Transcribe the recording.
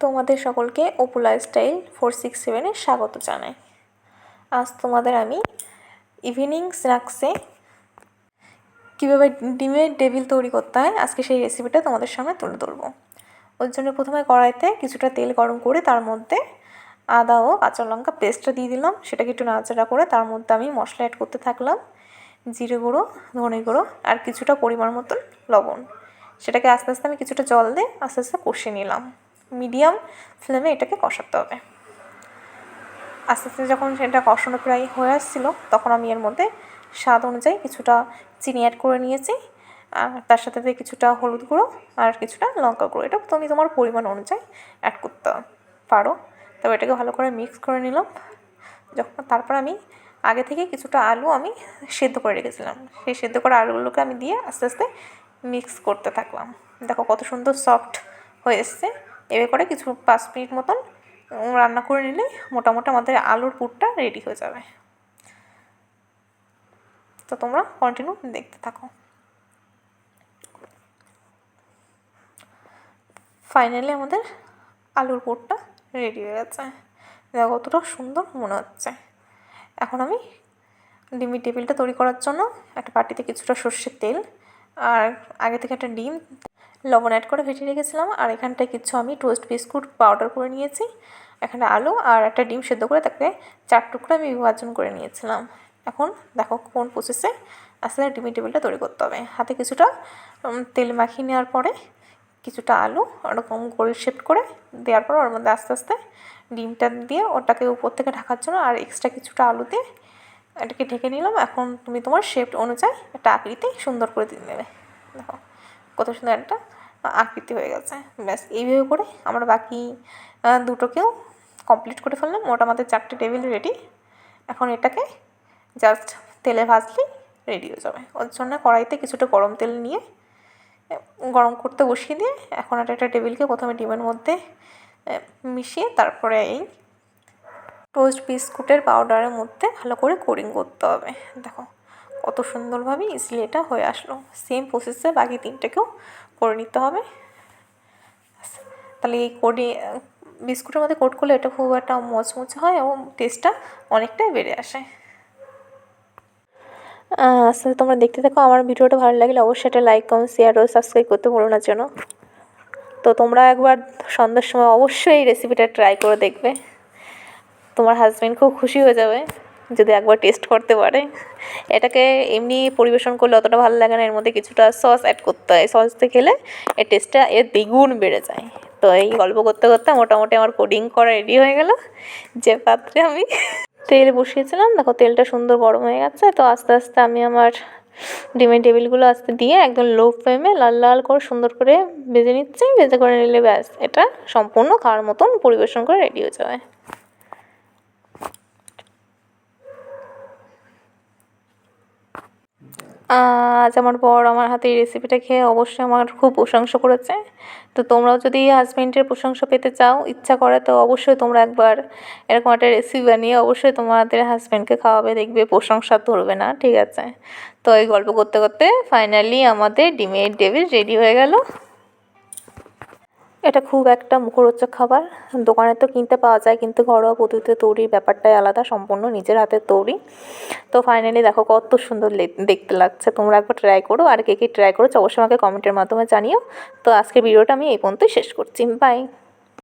তোমাদের সকলকে Apu lifestyle four six সেভেনে স্বাগত জানাই। আজ তোমাদের আমি ইভিনিং স্ন্যাক্সে কীভাবে ডিমের টেবিল তৈরি করতে হয়, আজকে সেই রেসিপিটা তোমাদের সামনে তুলে ধরবো। ওর জন্য প্রথমে কড়াইতে কিছুটা তেল গরম করে তার মধ্যে আদা ও কাঁচা লঙ্কা পেস্টটা দিয়ে দিলাম। সেটাকে একটু নাড়াচাড়া করে তার মধ্যে আমি মশলা অ্যাড করতে থাকলাম। জিরে গুঁড়ো, ধনে গুঁড়ো আর কিছুটা পরিমাণ মতন লবণ। সেটাকে আস্তে আস্তে আমি কিছুটা জল দিয়ে আস্তে আস্তে কষিয়ে নিলাম। মিডিয়াম ফ্লেমে এটাকে কষাতে হবে। আস্তে আস্তে যখন সেটা কষানো প্রায় হয়ে আসছিল, তখন আমি এর মধ্যে স্বাদ অনুযায়ী কিছুটা চিনি অ্যাড করে নিয়েছি, আর তার সাথে সাথে কিছুটা হলুদ গুঁড়ো আর কিছুটা লঙ্কা গুঁড়ো। এটা তুমি তোমার পরিমাণ অনুযায়ী অ্যাড করতে পারো। তবে এটাকে ভালো করে মিক্স করে নিলাম। যখন তারপর আমি আগে থেকে কিছুটা আলু আমি সেদ্ধ করে রেখেছিলাম। সেই সেদ্ধ করা আলুগুলোকে আমি দিয়ে আস্তে আস্তে মিক্স করতে থাকলাম। দেখো কত সুন্দর সফট হয়ে এসছে। এবার করে কিছু পাঁচ মিনিট মতন রান্না করে নিলে মোটামুটি আমাদের আলুর পুরটা রেডি হয়ে যাবে। তো তোমরা কন্টিনিউ দেখতে থাকো। ফাইনালি আমাদের আলুর পুরটা রেডি হয়ে গেছে। দেখো কতটা সুন্দর মনে হচ্ছে। এখন আমি ডিমি টেবিলটা তৈরি করার জন্য একটা বাটিতে কিছুটা সর্ষের তেল আর আগে থেকে একটা ডিম লবণ অ্যাড করে ভেজে রেখেছিলাম। আর এখানটায় কিছু আমি টোস্ট বিস্কুট পাউডার করে নিয়েছি, এখানে আলু আর একটা ডিম সেদ্ধ করে তাকে চার টুকরো আমি বিভাজন করে নিয়েছিলাম। এখন দেখো কোন প্রসেসে আসলে ডিমের টেবিলটা তৈরি করতে হবে। হাতে কিছুটা তেল মাখিয়ে নেওয়ার পরে কিছুটা আলু ওরকম গোল শেপ করে দেওয়ার পর ওর মধ্যে আস্তে আস্তে ডিমটা দিয়ে ওটাকে উপর থেকে ঢাকার জন্য আর এক্সট্রা কিছুটা আলু দিয়ে এটাকে ঢেকে নিলাম। এখন তুমি তোমার শেপ অনুযায়ী একটা আকৃতি সুন্দর করে দিয়ে নেবে। দেখো, কত সুন্দর একটা আকৃতি হয়ে গেছে। ব্যাস, এইভাবে করে আমরা বাকি দুটোকেও কমপ্লিট করে ফেললাম। ওটা আমাদের চারটে টেবিল রেডি এখন এটাকে জাস্ট তেলে ভাজলেই রেডি হয়ে যাবে। ওর জন্য কড়াইতে কিছুটা গরম তেল নিয়ে গরম করতে বসিয়ে দিয়ে এখন একটা একটা টেবিলকে প্রথমে ডিমের মধ্যে মিশিয়ে তারপরে এই টোস্ট বিস্কুটের পাউডারের মধ্যে ভালো করে কোডিং করতে হবে। দেখো, কত সুন্দরভাবে ইজিলি এটা হয়ে আসলো। সেম প্রসেসে বাকি তিনটেকেও করে নিতে হবে। তাহলে এই কোডি, বিস্কুটের মধ্যে কোট করলে এটা খুব একটা মচমচে হয় এবং টেস্টটা অনেকটাই বেড়ে আসে। আস্তে তোমরা দেখতে থাকো, আমার ভিডিওটা ভালো লাগলে অবশ্যই একটা লাইক কমেন্ট শেয়ার ও সাবস্ক্রাইব করতে ভুলো না যেন। তো তোমরা একবার সন্ধ্যার সময় অবশ্যই এই রেসিপিটা ট্রাই করে দেখবে। তোমার হাজব্যান্ড খুব খুশি হয়ে যাবে যদি একবার টেস্ট করতে পারে। এটাকে এমনি পরিবেশন করলে অতটা ভালো লাগে না, এর মধ্যে কিছুটা সস অ্যাড করতে হয়। সস খেলে এর টেস্টটা এর দ্বিগুণ বেড়ে যায়। তো এই গল্প করতে করতে মোটামুটি আমার কোডিং করা রেডি হয়ে গেল। যে পাত্রে আমি তেল বসিয়েছিলাম, দেখো তেলটা সুন্দর গরম হয়ে গেছে। তো আস্তে আস্তে আমি আমার ডিমের টেবিলগুলো আস্তে দিয়ে একদম লো ফ্লেমে লাল লাল করে সুন্দর করে ভেজে নিচ্ছি। ভেজে করে নিলে ব্যাস, এটা সম্পূর্ণ খাওয়ার মতন পরিবেশন করে রেডি হয়ে যাবে। আজ আমার বর আমার হাতে এই রেসিপিটা খেয়ে অবশ্যই আমার খুব প্রশংসা করেছে। তো তোমরাও যদি হাজব্যান্ডের প্রশংসা পেতে চাও, ইচ্ছা করে, তো অবশ্যই তোমরা একবার এরকম একটা রেসিপি বানিয়ে অবশ্যই তোমাদের হাজব্যান্ডকে খাওয়াবে, দেখবে প্রশংসা ধরবে না, ঠিক আছে? তো এই গল্প করতে করতে ফাইনালি আমাদের ডিমের টেবিল রেডি হয়ে গেল। এটা খুব একটা মুখরোচক খাবার। দোকানে তো কিনতে পাওয়া যায়, কিন্তু ঘরোয়া পদ্ধতিতে তৈরির ব্যাপারটাই আলাদা, সম্পূর্ণ নিজের হাতে তৈরি। তো ফাইনালি দেখো কত সুন্দর দেখতে লাগছে। তোমরা একবার ট্রাই করো, আর কে কে ট্রাই করো অবশ্যই আমাকে কমেন্টের মাধ্যমে জানিও। তো আজকের ভিডিওটা আমি এই পর্যন্তই শেষ করছি। বাই